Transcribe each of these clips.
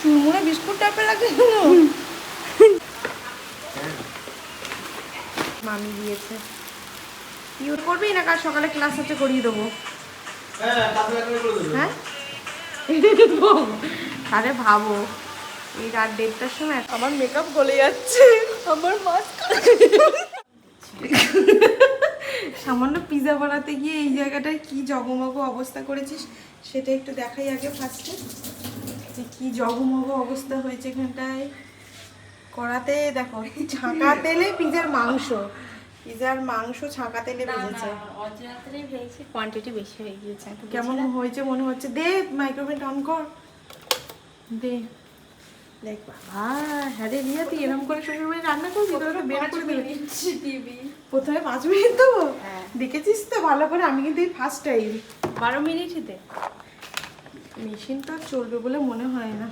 চুরমুড়ে biscuit টাইপের লাগে মামি দিয়েছে। ইউজ করবি না কাল সকালে ক্লাস আছে করিয়ে দেবো? হ্যাঁ আরে ভাবো এই রাত দেড়টার সময় আমার মেকআপ গলে যাচ্ছে আমার মাস্ক সামান্য পিজা বানাতে গিয়ে এই জায়গাটায় কি জগমগ অবস্থা করেছিস সেটা একটু দেখাই আগে ফার্স্টে যে কি জগমগ অবস্থা হয়েছে এখানটায়। কড়াতে দেখো ছাঁকা তেলে পিজার মাংস। পিজার মাংস ছাঁকা তেলে ভেজেছে। কোয়ান্টিটি বেশি হয়ে গিয়েছে কেমন হয়েছে মনে হচ্ছে? দে মাইক্রোওয়েভ অন কর। দে। দেখ বাবা হ্যাঁ রে রিয়া তুই করে শ্বশুর বাড়ি রান্না করবি? বের করে দেবে। প্রথমে পাঁচ মিনিট দেবো? হ্যাঁ। দেখেছিস তো ভালো করে? আমি কিন্তু ফার্স্ট টাইম বারো মিনিটে মেশিন তো চলবে বলে মনে হয় না।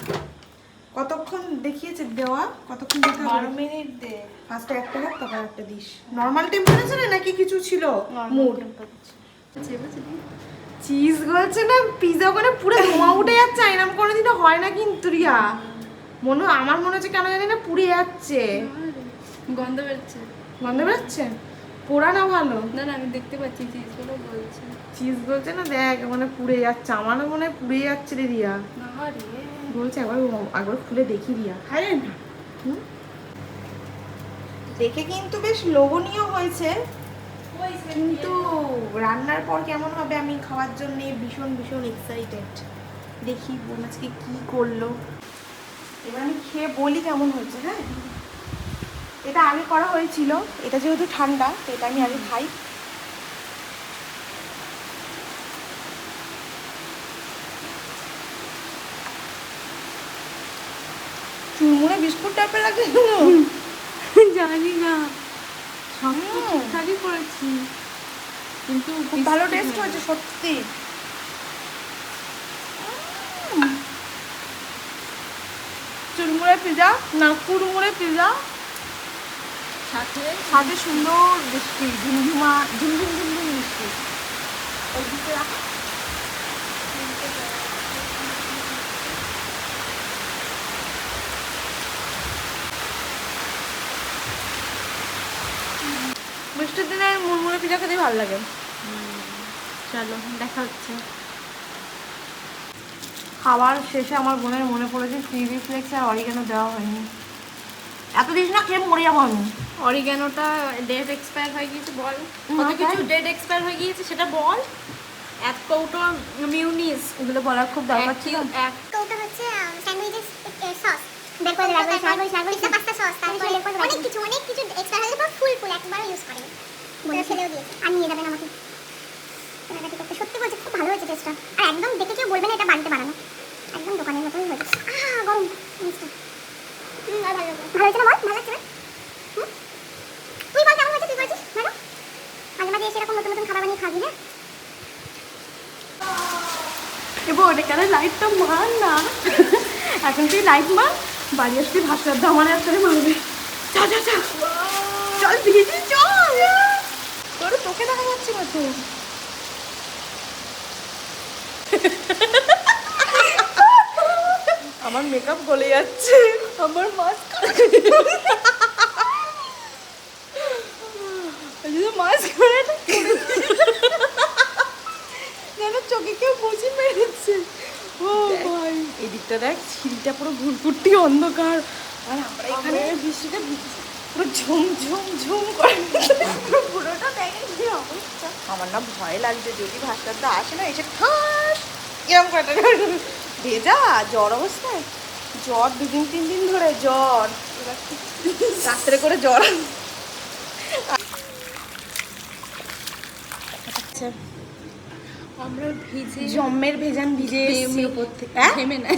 কতক্ষণ দেখিয়েছে দেওয়া? কতক্ষণ দিতে বারো মিনিট দে। ফার্স্টে একটা হোক তারপর একটা দিস। নর্মাল টেম্পারেচারে নাকি কিছু ছিল? মুড চিজ গলছে না পিজা ওখানে পুরো ধোঁয়া উঠে যাচ্ছে এরকম কোনোদিনও হয় না কিন্তু রিয়া। মনে আমার মনে হচ্ছে কেন জানি না পুড়ে যাচ্ছে। গন্ধ বেরোচ্ছে। গন্ধ বেরোচ্ছে? পোড়া না ভালো? না না আমি দেখতে পাচ্ছি চিজগুলো বলছে। চিজ বলছে না দেখ মানে পুড়ে যাচ্ছে। আমারও মনে হয় পুড়ে যাচ্ছে রে রিয়া। বলছে একবার একবার খুলে দেখি রিয়া। খায় না? দেখে কিন্তু বেশ লোভনীয় হয়েছে। কিন্তু রান্নার পর কেমন হবে? আমি খাওয়ার জন্য ভীষণ ভীষণ এক্সাইটেড দেখি বোন আজকে কি করল। এবার আমি খেয়ে বলি কেমন হয়েছে হ্যাঁ? এটা আগে করা হয়েছিল। এটা যেহেতু ঠান্ডা তো এটা আমি আগে খাই। চুরমুড়ে বিস্কুট টাইপের লাগে জানি না। সব ঠিকঠাকই করেছি। কিন্তু খুব ভালো টেস্ট হয়েছে সত্যি। চুরমুড়ে পিজা না কুড়মুড়ে পিজা। সাথে সাথে সুন্দর মিষ্টি ঝুমঝুমা ঝুমঝুম ঝুমঝুম মিষ্টি। ওই দিকে রাখ। বৃষ্টির দিনে মুড়মুড়ে পিঠা খেতে ভালো লাগে। চলো দেখা হচ্ছে। খাবার শেষে আমার বোনের মনে পড়েছে চিলি ফ্লেক্স আর অরিগানো দেওয়া হয়নি। এত দিস না খেয়ে মরে যাব আমি। অরিগ্যানোটা ডেট এক্সপায়ার হয়ে গিয়েছে বল। কত কিছু ডেট এক্সপায়ার হয়ে গিয়েছে সেটা বল। এক কৌটো মিউনিস এগুলো বলার খুব দরকার ছিল। এক কৌটা হচ্ছে স্যান্ডউইচের সস পাস্তা তারপরে অনেক কিছু অনেক কিছু এক্সট্রা হয়ে যাবে ফুল ফুল একবার ইউজ করে বলে ফেলেও দিয়েছে। আর নিয়ে যাবেন আমাকে। কেনাকাটি করতে। সত্যি বলছে খুব ভালো হয়েছে টেস্টটা আর একদম দেখে কেউ বলবে না এটা বাড়িতে বানানো একদম দোকানের মতোই হয়েছে আহ গরম জিনিসটা হুম আর ভালো লাগবে ভালো হয়েছে না বল ভালো লাগছে না হুম? তুই বল কেমন হয়েছে তুই বলছিস ভালো মাঝে মাঝে এসে এরকম নতুন নতুন খাবার বানিয়ে খাবি হ্যাঁ এবার ওটা কেন লাইটটা মার না এখন তুই লাইট মার বাড়ি আসতে ভাস্কর দা আমার একসাথে মারবে। চা চা চা চল ভিজি চল। তোর তোকে দেখা যাচ্ছে না তো। আমার মেকআপ গলে যাচ্ছে। আমার মাস্ক মাস্ক করে না যেন চোখে কেউ বসে মেরেছে এদিকটা দেখ ছিলটা পুরো ঘুরঘুরটি অন্ধকার। আর আমরা এখানে বৃষ্টিটা ভিজছি। পুরো ঝুম ঝুম ঝুম করে পুরোটা দেখেন কি অবস্থা। আমার না ভয় লাগছে যদি ভাস্করদা আসে না এসে ঠাস এরকম ভেজা জ্বর অবস্থায়? জ্বর দুদিন তিন দিন ধরে জ্বর। এবার রাত্রে করে জ্বর আচ্ছা। আমরা ভিজে জম্মের ভেজান ভিজে এসেছি। ওপর থেকে। হ্যাঁ? ঘেমে না।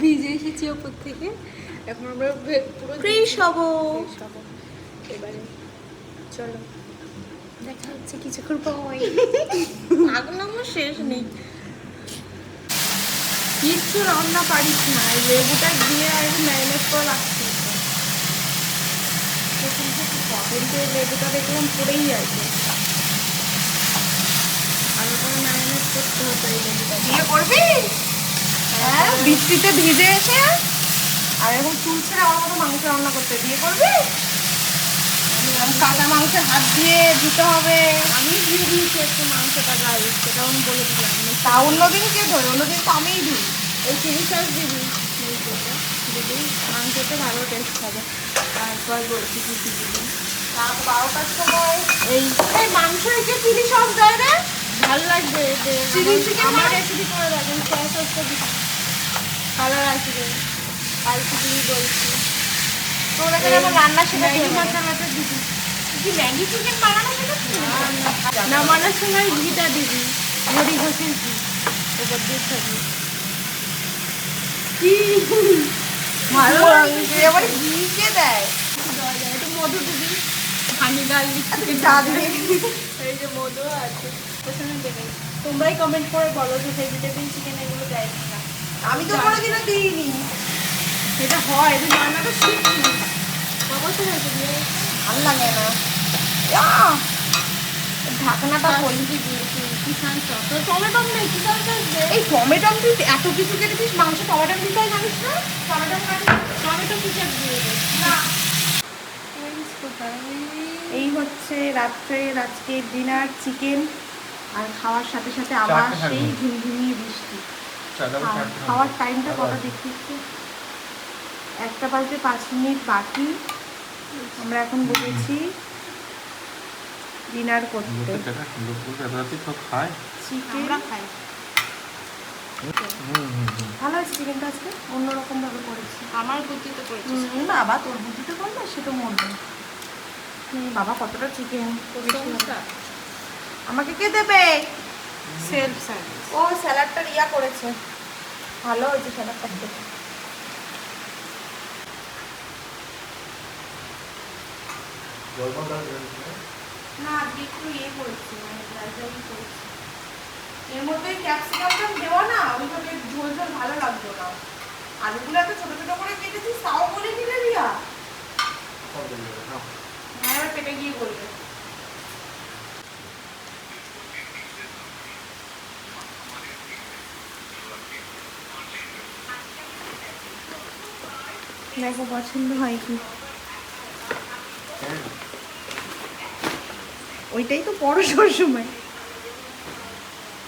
ভিজে এসেছি ওপর থেকে। এখন আমরা পুরো ফ্রেশ হব। এবারে চলো দেখা হচ্ছে কিছুক্ষণ পর। আগুন আমার শেষ নেই। কিচ্ছু রান্না পারিস না লেবুটা দিয়ে আর ম্যারিনেট করে রাখছি। লেবুটা দেখলাম পড়েই আছে। ভালো ম্যারিনেট করতে হতো এই লেবুটা দিয়ে করবি? হ্যাঁ বৃষ্টিতে ভিজে এসে আর এখন চুল ছেড়ে আমার মতো মাংস রান্না করতে দিয়ে করবি? কাঁচা মাংসের হাত দিয়ে দিতে হবে। আমি দিয়ে দিয়েছি একটু মাংসটা গাই সেটাও আমি বলে দিলাম। তা অন্যদিন কে ধরে অন্যদিন তো আমিই দিই। এই চিলি সস দিবি। দিবি। মাংসটা ভালো টেস্ট হবে। তারপর বলছি কি কি দিবি। বারোটার সময়। এই এই মাংস যে চিলি সস দেয় রে। ভালো লাগবে যে Chili আমার-? রেসিপি করে দেখেন সয়া সসটা দিবি কালার আসবে আর কিছু বলছি। তোর এখানে আমার রান্না শেখাতে ম্যাগি মশলাটা দিবি। কি ম্যাগি চিকেন বানানো শেখাচ্ছিস নামানোর সময় ঘিটা দিবি মুড়ি ঘষে ঘি। এবার দিয়ে থাকবি কি? ভালো লাগছে আবার ঘি কে দেয়? একটু মধু দিবি। হানি ডাল দিচ্ছি দিবি। এই যে মধু আছে। পেছনে দেবে। তোমরাই কমেন্ট করে বলো যে ভেজিটেবিল চিকেন এগুলো দেয় কিনা। আমি তো কোনোদিনও দিইনি। এটা হয় এটা রান্নাটা শিখছি। তো হয়েছে দিয়ে ভালো লাগে না! ঢাকনাটা খোল। কিষান সস তোর টমেটো নেই কিষান সস এই টমেটো তুই এত কিছু কেটে দিস মাংস টমেটো দিতে হয় জানিস না? টমেটো কাটিস টমেটো কিষান দিয়ে না? এই হচ্ছে রাত্রের আজকে ডিনার চিকেন আর খাওয়ার সাথে সাথে আবার সেই ঝিমঝিমিয়ে বৃষ্টি। আর খাওয়ার টাইমটা কত দেখি একটু? একটা বাজতে পাঁচ মিনিট বাকি। আমরা এখন বসেছি ডিনার করতে। চিকেন ভালো আছে চিকেনটা আজকে? অন্যরকম ভাবে করেছি। আমার বুদ্ধিতে করেছিস? হুম, বাবা তোর বুদ্ধিতে করলে সে তো মরবে। হুম, বাবা কতটা চিকেন আমাকে কে দেবে? সেলফ সার্ভিস ও স্যালাডটা রিয়া করেছে। ভালো হয়েছে স্যালাডটা খেতে। না আজকে একটু ইয়ে করেছি মানে করেছি। এর মধ্যে ক্যাপসিকামটা দেওয়া না ওই ভাবে ঝোল ঝোল ভালো লাগতো না। আলুগুলো এত ছোট ছোট করে কেটেছিস তাও বলে দিলে রিয়া? হ্যাঁ। পেটে গিয়ে বলবে। দেখো পছন্দ হয় কি? ওইটাই তো সব সময়।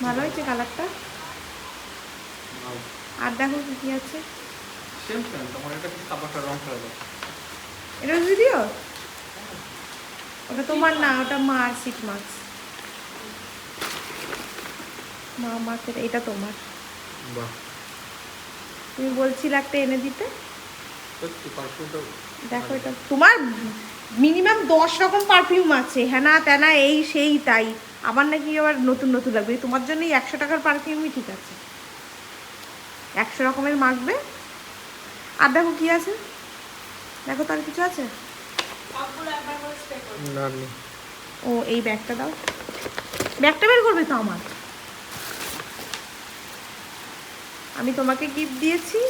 ভালো হয়েছে কালারটা? আর দেখো কি কি আছে। এটা ভিডিও ওটা তোমার না ওটা মার সিট মার্কস মা মার্কেট এটা তোমার। তুমি বলছিলে একটা এনে দিতে? দেখো এটা তোমার মিনিমাম দশ রকম পারফিউম আছে। হ্যানা ত্যানা এই সেই তাই। আমার নাকি আবার নতুন নতুন লাগবে। এই তোমার জন্য একশো টাকার পারফিউমই ঠিক আছে। একশো রকমের মাখবে। আর দেখো কি আছে? দেখো তার কিছু আছে? ও এই ব্যাগটা দাও। ব্যাগটা বের করবে তো আমার? আমি তোমাকে গিফট দিয়েছি।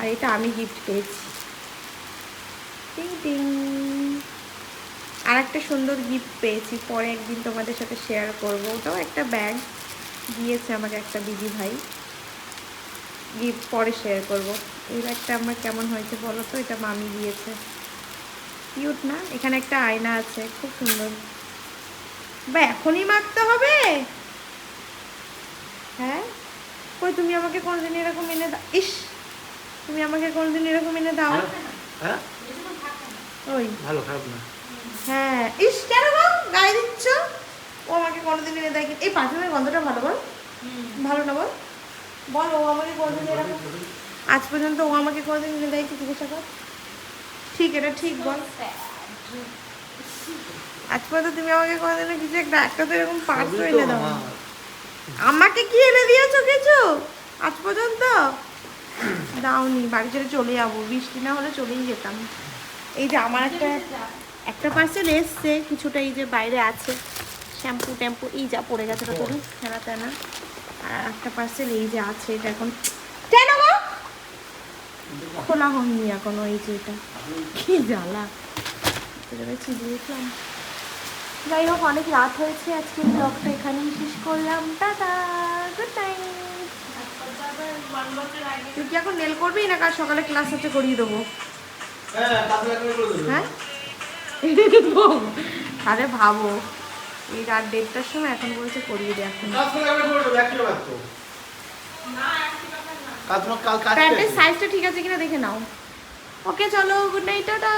আর এটা আমি গিফট পেয়েছি। আর একটা সুন্দর গিফট পেয়েছি, পরে একদিন তোমাদের সাথে শেয়ার করব। ওটাও একটা ব্যাগ দিয়েছে আমাকে একটা দিদি ভাই। গিফট পরে শেয়ার করব। এই ব্যাগটা আমার কেমন হয়েছে বলো তো? এটা মামি দিয়েছে। কিউট না? এখানে একটা আয়না আছে, খুব সুন্দর। বা, এখনই মাখতে হবে? হ্যাঁ? কই, তুমি আমাকে কোনোদিন এরকম এনে দাও ইস! তুমি আমাকে কোনোদিন এরকম এনে দাও। হ্যাঁ? ওই। ভালো খারাপ না। হ্যাঁ। ইস কেন গো? গায়ে দিচ্ছ? ও আমাকে কোনোদিন এনে দেয় এই পারফিউমের গন্ধটা ভালো বল। ভালো না বল? বল ও আমাকে কোনোদিন এরকম আজ পর্যন্ত ও আমাকে কোনোদিন এনে দেয় কি জিজ্ঞাসা কর। ঠিক এটা ঠিক বল। আজ পর্যন্ত তুমি আমাকে কোনোদিনও কিছু একটা একটা তো এরকম পার্সও এনে দাও। আমাকে কি এনে দিয়েছ কিছু? আজ পর্যন্ত? দাওনি বাড়ি ছেড়ে চলে যাব বৃষ্টি না হলে চলেই যেতাম। এই যে আমার একটা একটা পার্সেল এসছে কিছুটা এই যে বাইরে আছে শ্যাম্পু ট্যাম্পু এই যা পড়ে গেছে তো তোর তেনা তেনা আর একটা পার্সেল এই যে আছে এটা এখন কেন গো? খোলা হয়নি এখনও এই যে এটা। কি জ্বালা। যাই হোক অনেক রাত হয়েছে আজকে ব্লগটা এখানেই শেষ করলাম। টাটা গুড নাইট তুই কি এখন নেল করবি না কাল সকালে ক্লাস আছে করিয়ে দেবো? হ্যাঁ করে দেবে। হ্যাঁ? আরে ভাবো এই রাত দেড়টার সময় এখন বলছে করিয়ে দে এখন। প্যান্টের সাইজটা ঠিক আছে কিনা দেখে নাও। ওকে চলো গুড নাইট টাটা।